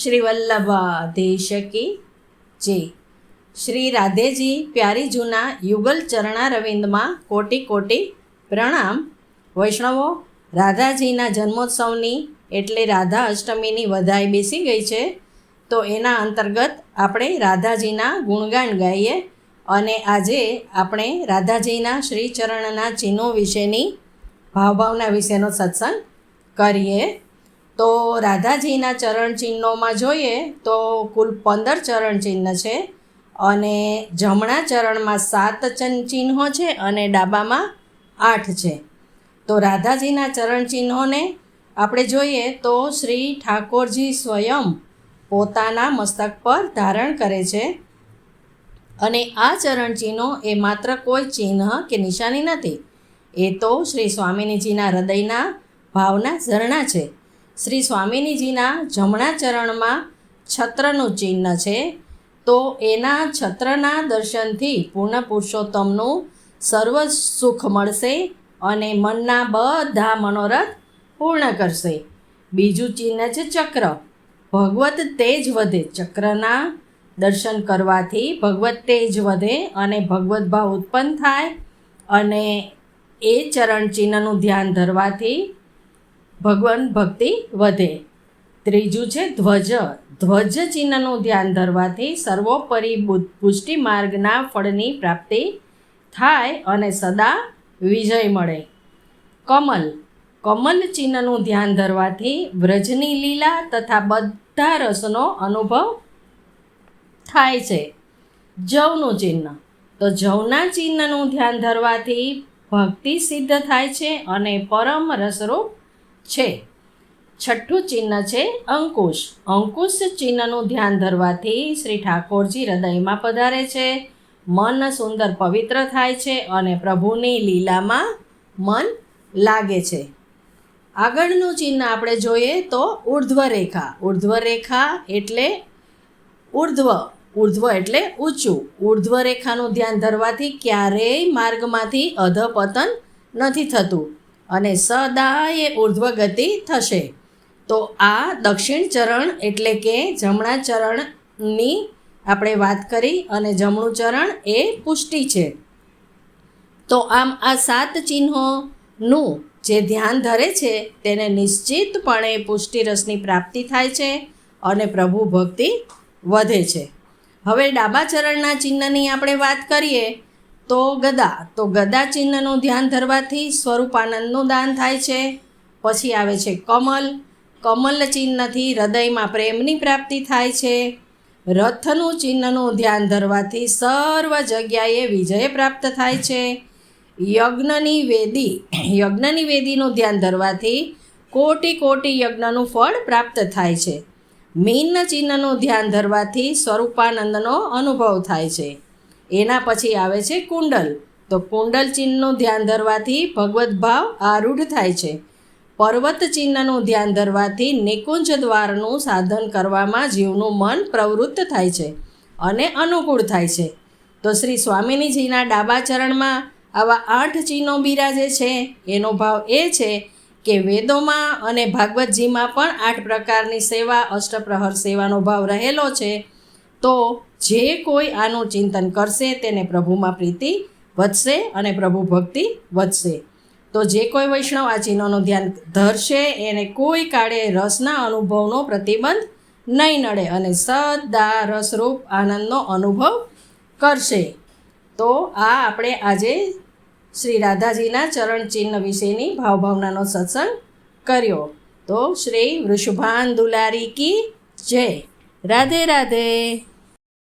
શ્રી વલ્લભા દેશકી જે શ્રી રાધેજી, પ્યારી જૂના યુગલ ચરણા રવિંદમાં કોટી કોટી પ્રણામ. વૈષ્ણવો, રાધાજીના જન્મોત્સવની એટલે રાધા અષ્ટમીની વધાઈ બેસી ગઈ છે, તો એના અંતર્ગત આપણે રાધાજીના ગુણગાન ગાઈએ અને આજે આપણે રાધાજીના શ્રીચરણના ચિહ્નો વિશેની ભાવભાવના વિશેનો સત્સંગ કરીએ. તો રાધાજીના ચરણ ચિહ્નોમાં જોઈએ તો કુલ પંદર ચરણ ચિહ્ન છે અને જમણા ચરણમાં સાત ચિહ્નો છે અને ડાબામાં આઠ છે. તો રાધાજીના ચરણ ચિહ્નોને આપણે જોઈએ તો શ્રી ઠાકોરજી સ્વયં પોતાના મસ્તક પર ધારણ કરે છે અને આ ચરણ ચિહ્નો એ માત્ર કોઈ ચિહ્ન કે નિશાની નથી, એ તો શ્રી સ્વામિનીજીના હૃદયના ભાવના ઝરણા છે. શ્રી સ્વામિનીજીના જમણા ચરણમાં છત્રનું ચિહ્ન છે. તો એના છત્રના દર્શનથી પૂર્ણ પુરુષોત્તમનું સર્વ સુખ મળશે અને મનના બધા મનોરથ પૂર્ણ કરશે. બીજું ચિહ્ન છે ચક્ર. ભગવત તેજ વધે. ચક્રના દર્શન કરવાથી ભગવત તેજ વધે અને ભગવત ભાવ ઉત્પન્ન થાય અને એ ચરણ ચિહ્નનું ધ્યાન ધરવાથી ભગવાન ભક્તિ વધે. ત્રીજું છે ધ્વજ. ધ્વજ ચિહ્નનું ધ્યાન ધરવાથી સર્વોપરી પુષ્ટિ માર્ગના ફળની પ્રાપ્તિ થાય અને સદા વિજય મળે. કમલ. કમલ ચિહ્નનું ધ્યાન ધરવાથી વ્રજની લીલા તથા બધા રસનો અનુભવ થાય છે. જવનું ચિહ્ન. તો જવના ચિહ્નનું ધ્યાન ધરવાથી ભક્તિ સિદ્ધ થાય છે અને પરમ રસરૂપ છે. છઠ્ઠું ચિહ્ન છે અંકુશ. અંકુશ ચિહ્નનું ધ્યાન ધરવાથી શ્રી ઠાકોરજી હૃદયમાં પધારે છે. મન સુંદર પવિત્ર થાય છે અને પ્રભુની લીલામાં મન લાગે છે. આગળનું ચિહ્ન આપણે જોઈએ તો ઉર્ધ્વ રેખા ઉર્ધ્વ રેખા એટલે ઉર્ધ્વ. ઉર્ધ્વ એટલે ઊંચું. ઉર્ધ્વ રેખાનું ધ્યાન ધરવાથી ક્યારેય માર્ગમાંથી અધપતન નથી થતું. અને સદાય ઉર્ધ્વ ગતિ થશે. તો આ દક્ષિણ ચરણ એટલે કે જમણા ચરણની આપણે વાત કરી અને જમણું ચરણ એ પુષ્ટિ છે. તો આમ આ સાત ચિહ્નોનું જે ધ્યાન ધરે છે તેને નિશ્ચિતપણે પુષ્ટિ રસની પ્રાપ્તિ થાય છે અને પ્રભુ ભક્તિ વધે છે. હવે ડાબા ચરણના ચિહ્નની આપણે વાત કરીએ તો ગદા. તો ગદા ચિહ્નનું ધ્યાન ધરવાથી સ્વરૂપાનંદનું દાન થાય છે. પછી આવે છે કમલ. કમલ ચિહ્નથી હૃદયમાં પ્રેમની પ્રાપ્તિ થાય છે. રથનું ચિહ્નનું ધ્યાન ધરવાથી સર્વ જગ્યાએ વિજય પ્રાપ્ત થાય છે. યજ્ઞની વેદી. યજ્ઞની વેદીનું ધ્યાન ધરવાથી કોટી કોટી યજ્ઞનું ફળ પ્રાપ્ત થાય છે. મીન ચિહ્નનું ધ્યાન ધરવાથી સ્વરૂપાનંદનો અનુભવ થાય છે. એના પછી આવે છે કુંડલ. તો કુંડલ ચિહ્નનું ધ્યાન ધરવાથી ભગવદ્ ભાવ આરૂઢ થાય છે. પર્વત ચિહ્નનું ધ્યાન ધરવાથી નિકુંજ દ્વારનું સાધન કરવામાં જીવનું મન પ્રવૃત્ત થાય છે અને અનુકૂળ થાય છે. તો શ્રી સ્વામિનીજીના ડાબા ચરણમાં આવા આઠ ચિહ્નો બિરાજે છે. એનો ભાવ એ છે કે વેદોમાં અને ભાગવતજીમાં પણ આઠ પ્રકારની સેવા, અષ્ટપ્રહર સેવાનો ભાવ રહેલો છે. તો જે કોઈ આનું ચિંતન કરશે તેને પ્રભુમાં પ્રીતિ વધશે અને પ્રભુ ભક્તિ વધશે. તો જે કોઈ વૈષ્ણવ આ ચિહ્નોનું ધ્યાન ધરશે, એને કોઈ કાળે રસના અનુભવનો પ્રતિબંધ નહીં નડે અને સદા રસરૂપ આનંદનો અનુભવ કરશે. તો આ આપણે આજે શ્રી રાધાજીના ચરણ ચિહ્ન વિશેની ભાવભાવનાનો સત્સંગ કર્યો. તો શ્રી વૃષભાન દુલારી કી જય. રાધે રાધે.